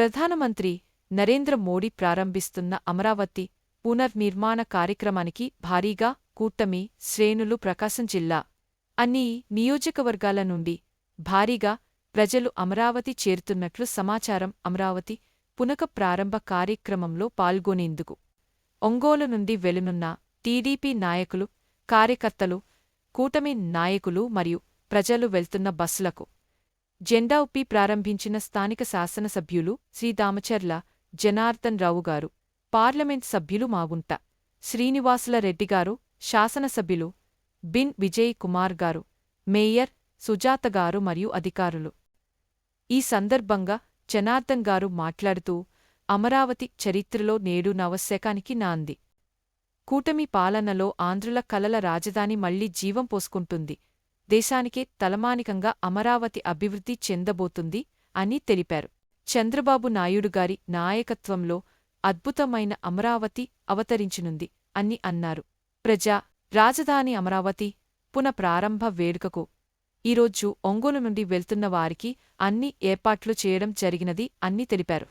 ప్రధానమంత్రి నరేంద్ర మోడీ ప్రారంభిస్తున్న అమరావతి పునర్నిర్మాణ కార్యక్రమానికి భారీగా కూటమి శ్రేణులు ప్రకాశం జిల్లా అన్ని నియోజకవర్గాల నుండి భారీగా ప్రజలు అమరావతి చేరుతున్నట్లు సమాచారం అమరావతి పునక ప్రారంభ కార్యక్రమంలో పాల్గొనేందుకు ఒంగోలు నుండి వెలునున్న టీడీపీ నాయకులు కార్యకర్తలు కూటమి నాయకులు మరియు ప్రజలు వెళ్తున్న బస్సులకు జెండా ఉప్పి ప్రారంభించిన స్థానిక శాసనసభ్యులు శ్రీదామచర్ల జనార్దన్ రావు గారు పార్లమెంట్ సభ్యులు మాగుంట శ్రీనివాసుల రెడ్డిగారు శాసనసభ్యులు బిన్ విజయ్ కుమార్ గారు మేయర్ సుజాత గారు మరియు అధికారులు. ఈ సందర్భంగా జనార్దన్ గారు మాట్లాడుతూ అమరావతి చరిత్రలో నేడు నవశకానికి నాంది. కూటమి పాలనలో ఆంధ్రుల కలల రాజధాని మళ్ళీ జీవం పోసుకుంటుంది. దేశానికే తలమానికంగా అమరావతి అభివృద్ధి చెందబోతుంది అని తెలిపారు. చంద్రబాబు నాయుడు గారి నాయకత్వంలో అద్భుతమైన అమరావతి అవతరించనుంది అని అన్నారు. ప్రజా రాజధాని అమరావతి పునఃప్రారంభ వేడుకకు ఈరోజు ఒంగోలు నుండి వెళ్తున్న వారికి అన్ని ఏర్పాట్లు చేయడం జరిగినది అన్ని తెలిపారు.